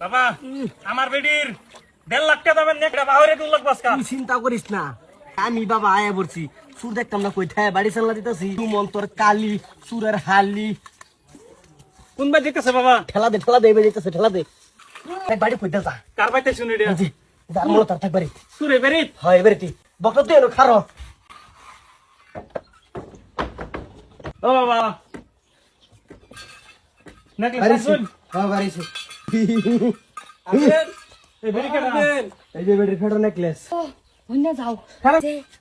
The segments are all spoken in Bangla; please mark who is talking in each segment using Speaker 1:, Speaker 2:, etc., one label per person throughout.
Speaker 1: বাবা আমার বেডির দেড় লাখ টাকা দামের নেকড়া বাহরে দু লাখ বাসকা
Speaker 2: তুই চিন্তা করিস না আমি বাবা আয়া বলছি সুর দেখতাম না কই থায় বাড়ি চাল্লা দিতেছি। তু মন্তর কালি সুরের হালি।
Speaker 1: কোন বাই দেখতেছে বাবা?
Speaker 2: ঠেলা দে ঠেলা দে এবার দিতেছে ঠেলা দে। বাড়ি কইতে যা।
Speaker 1: কার বাইতে শুনি রে?
Speaker 2: জি যার মনে তার থাকবারি
Speaker 1: সুরে বেরিত
Speaker 2: হয় এবারে তুই তুই এলো খারো।
Speaker 1: ও বাবা।
Speaker 2: বাড়িছি
Speaker 1: শুন
Speaker 2: হ্যাঁ
Speaker 1: বেরি কেডা
Speaker 2: এই যে বেটির ফেটো নেকলেস
Speaker 3: হইনা যাও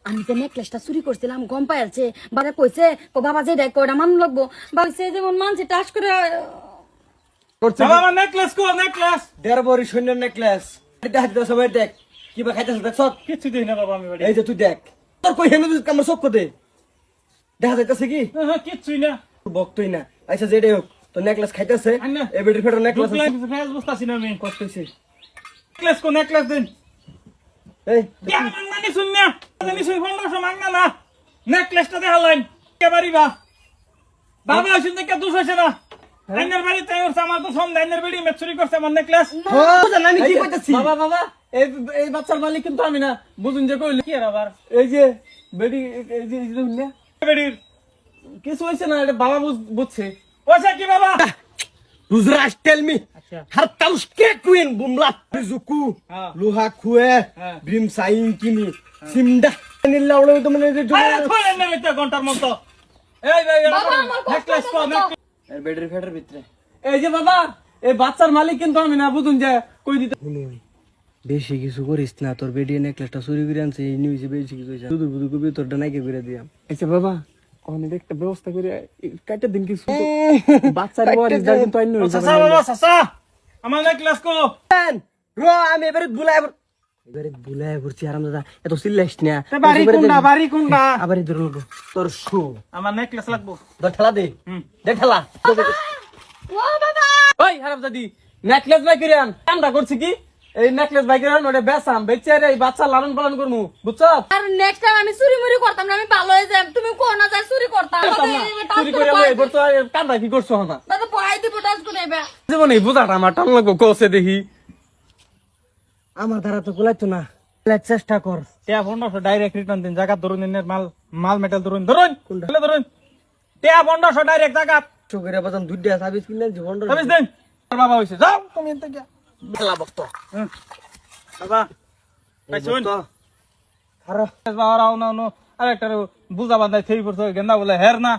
Speaker 3: আমি যে নেকলেসটা চুরি করছিলাম গম পাইছে বাবা কইছে বাবা যে দেখ কয়টা মান লাগবো। ভাবছে যেমন মানছে টাস করে
Speaker 2: করছে
Speaker 1: বাবা নেকলেস কো নেকলেস
Speaker 2: দেড় বড়ি নেকলেস। সবাই দেখ খাইতেছ
Speaker 1: দিই না বাবা আমি
Speaker 2: এই যে তুই দেখ তোর কই হেনু তুই কামড় চোখ দে দেখা যাইতেছে কি?
Speaker 1: হ্যাঁ কিচ্ছুই না।
Speaker 2: বকতই না। আচ্ছা যেটাই হোক। তো নেকলেস খাইতেছে।
Speaker 1: না।
Speaker 2: বেটির ফেটো নেকলেস
Speaker 1: নেকলেস বুঝতাছি না আমি
Speaker 2: কষ্ট হইছে।
Speaker 1: নেকলেস কো নেকলেস দিন।
Speaker 2: এই
Speaker 1: শুন না? জানি শুন পনেরোশো মাংনা না। নেকলেসটা দেখালাইন কে বাড়িবা বাবা আসুন দেখে দুষ হয়েছে না? আইনের বাড়ি তাই ওর আমার তো সন্ধ্যা আইনের বাড়ি করছে আমার নেকলেস
Speaker 2: হ্যাঁ আমি কি কইতাছি?
Speaker 4: বাবা বাবা এই এই বাচ্চার মালিক কিন্তু আমি না। বুঝুন যে কইলে
Speaker 1: কি আর আবার?
Speaker 4: এই যে বেডি এই যে?
Speaker 1: বেড়ির
Speaker 4: কিছু হয়েছে না এটা বাবা বুঝ- বুঝছে।
Speaker 1: ওইসা কি বাবা?
Speaker 2: রুজরাজ টেল মি
Speaker 1: আচ্ছা।
Speaker 2: har taus ke queen bumla zuku
Speaker 1: হ্যাঁ।
Speaker 2: luha kue
Speaker 1: হ্যাঁ।
Speaker 2: brim sain kini simda nilla ulo to mane je
Speaker 1: আরে খোলেন না মিথ্যা ঘণ্টার মতো। এই এই
Speaker 3: কষ্ট
Speaker 1: নেকলেস কো
Speaker 2: এর বেডের ফেটের ভিতরে।
Speaker 4: এই যে বাবা এই বাচ্চার মালিক কিন্তু আমি না বুঝুন যে কই দিতে
Speaker 2: বেশি কিছু করিস না তোর বেডিয়ে নেকলেসটা চুরি করে আনছে এই নিউজে বেশি কিছু হইছে দুদু বুদু কবি তোরটা নাকি করে দিয়াম।
Speaker 4: আচ্ছা বাবা কোন একটা ব্যবস্থা করে কাইটা দিন কিছু বাচ্চার ওয়ারিস দা কিন্তু আইন
Speaker 1: সাসা বাবা সাসা আমার নেকলেস কো
Speaker 2: রো আমি এবারে বুলাই এবারে বুলাই ঘুরছি আরাম দাদা এত চিল্লাইস না।
Speaker 4: বাড়ি কোনটা বাড়ি কোনটা?
Speaker 2: আবার ধরে লোক তোর শু।
Speaker 1: আমার নেকলেস লাগবো।
Speaker 2: ধর ঠেলা দে
Speaker 1: হুম।
Speaker 2: দে ঠেলা।
Speaker 3: ও বাবা!
Speaker 4: ওই হারাম দাদি নেকলেস বাই করে আন। কামটা করছি কি? এই নেকলেস বাই করে ওটা বেচাম। বেচে রে এই বাচ্চা লালন পালন করমু বুঝছ?
Speaker 3: আর নেক্সট টাইম আমি চুরি মুরি করতাম না আমি ভালো হয়ে যাই তুমি কোন না যাই চুরি করতাম।
Speaker 4: চুরি করে লই এবার তো কামটা কি করছ না
Speaker 3: দাদা পড়াই দিব টাস করে এবার।
Speaker 4: জীবনে বুঝাটা আমার টান লাগবো কষে দেখি।
Speaker 2: আমার দ্বারা তো গুলাইতো না। চেষ্টা কর।
Speaker 1: টেয়া পনেরোশো ডাইরেক্ট রিটার্ন দিন জায়গা ধরুন দিনের মাল মাল মেটাল ধরুন ধরুন ধরুন। টেয়া পনেরোশো ডাইরেক্ট জায়গা
Speaker 2: চোখের বাজান দুইটা সাবিস কিনলে জীবন
Speaker 1: সাবিস দিন। বাবা হয়েছে যাও তুমি এনতে গিয়া।
Speaker 2: খেলা বক্ত।
Speaker 1: বাবা পাইছুন?
Speaker 2: খারো
Speaker 1: বাবা রাও না আরেকটা বুঝা বান্ধাই থেই পড়ছো গেন্দা বলে হের না।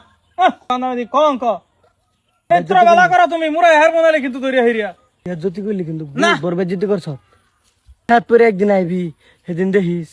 Speaker 1: কলঙ্ক এত্র বেলা করো তুমি মুরে হের বনালে কিন্তু দরিয়া হেরিয়া।
Speaker 2: জ্যোতি করলি কিন্তু
Speaker 1: না।
Speaker 2: বরবে জ্যোতি করছ। হাত পরে একদিন আইবি সেদিন দেখিস।